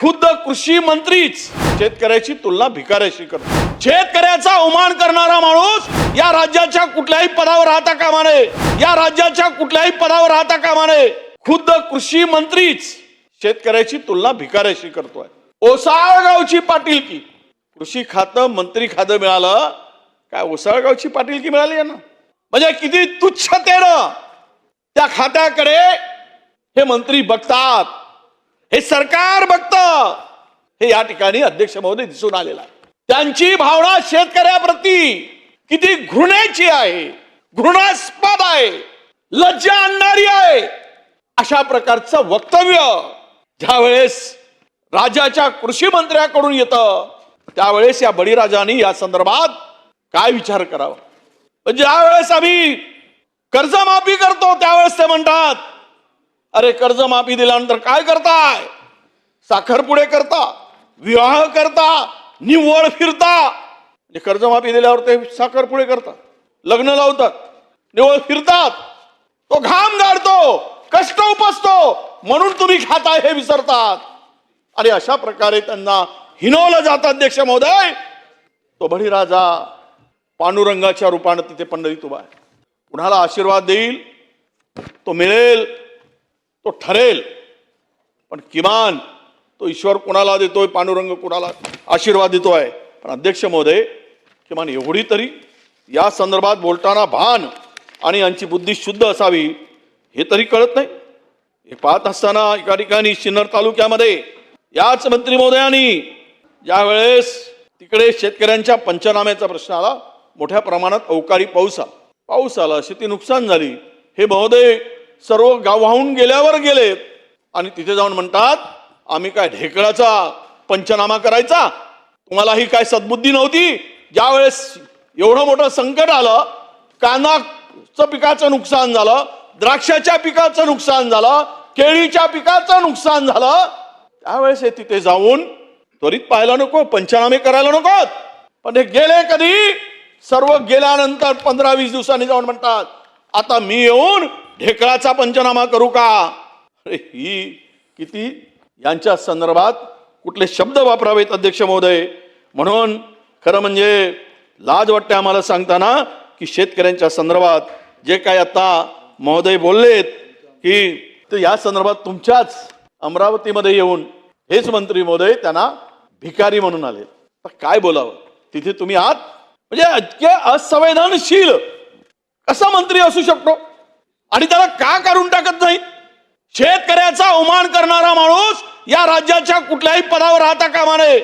खुद्द कृषी मंत्रीच. शेतकऱ्याची तुलना भिकाऱ्याशी करतो शेतकऱ्याचा अवमान करणारा माणूस या राज्याच्या कुठल्याही पदावर राहता कामा नये. या राज्याच्या कुठल्याही पदावर राहता कामा नये. खुद्द कृषी मंत्रीच. शेतकऱ्याची तुलना भिकाऱ्याशी करतोय. ओसाळगावची पाटील की. कृषी खातं मंत्री खातं मिळालं. काय ओसाळगावची पाटील की मिळाली यांना? म्हणजे किती तुच्छतेनं त्या खात्याकडे हे मंत्री बघतात. हे सरकार बघत. हे या ठिकाणी अध्यक्ष महोदय दिसून आलेलं आहे. त्यांची भावना शेतकऱ्याप्रती किती घृणेची आहे घृणास्पद आहे लज्जा आणणारी आहे अशा प्रकारचं वक्तव्य ज्यावेळेस राज्याच्या कृषी मंत्र्याकडून येतं त्यावेळेस या बळीराजाने या संदर्भात काय विचार करावा? पण ज्यावेळेस आम्ही कर्जमाफी करतो त्यावेळेस ते म्हणतात अरे कर्जमाफी दिल्यानंतर काय करताय? साखरपुडे करता विवाह करता निव्वळ फिरता. म्हणजे कर्जमाफी दिल्यावर ते साखरपुडे करतात. लग्न लावतात निव्वळ फिरतात. तो घाम गाडतो कष्ट उपसतो. म्हणून तुम्ही खाताय हे विसरतात. आणि अशा प्रकारे त्यांना हिनवलं जातं अध्यक्ष महोदय. तो बळीराजा पांडुरंगाच्या रूपानं तिथे पंढरीत उभा आहे. कुणाला आशीर्वाद देईल? तो मिळेल. तो ठरेल. पण किमान तो ईश्वर कुणाला देतोय पांडुरंग कुणाला आशीर्वाद देतो आहे पण अध्यक्ष महोदय किमान एवढी तरी या संदर्भात बोलताना भान आणि यांची बुद्धी शुद्ध असावी हे तरी कळत नाही. हे पाहत असताना एका ठिकाणी सिन्नर तालुक्यामध्ये याच मंत्री महोदयांनी ज्या वेळेस तिकडे शेतकऱ्यांच्या पंचनाम्याचा प्रश्न आला मोठ्या प्रमाणात अवकाळी पाऊस आला. पाऊस आला शेती नुकसान झाली. हे महोदय सर्व गाव वाहून गेल्यावर गेलेत आणि तिथे जाऊन म्हणतात आम्ही काय ढेकळाचा पंचनामा करायचा? तुम्हाला ही काय सद्बुद्धी नव्हती? ज्या वेळेस एवढं मोठं संकट आलं कानाचं पिकाचं नुकसान झालं द्राक्षाच्या पिकाचं नुकसान झालं केळीच्या पिकाचं नुकसान झालं त्यावेळेस हे तिथे जाऊन त्वरित पाहायला नको पंचनामे करायला नको पण हे गेले कधी? सर्व गेल्यानंतर पंधरा वीस दिवसांनी जाऊन म्हणतात आता मी येऊन ढेकळाचा पंचनामा करू का? अरे ही किती? यांच्या संदर्भात कुठले शब्द वापरावेत अध्यक्ष महोदय? म्हणून खरं म्हणजे लाज वाटते आम्हाला सांगताना की शेतकऱ्यांच्या संदर्भात जे काय आता महोदय बोललेत की ते या संदर्भात तुमच्याच अमरावतीमध्ये येऊन हेच मंत्री महोदय त्यांना भिकारी म्हणून आले. तर काय बोलावं? तिथे तुम्ही आहात? म्हणजे इतके असंवेदनशील कसा मंत्री असू शकतो? आणि त्याला का काढून टाकत नाही शेतकऱ्याचा अवमान करणारा माणूस या राज्याच्या कुठल्याही पदावर राहता कामा नये.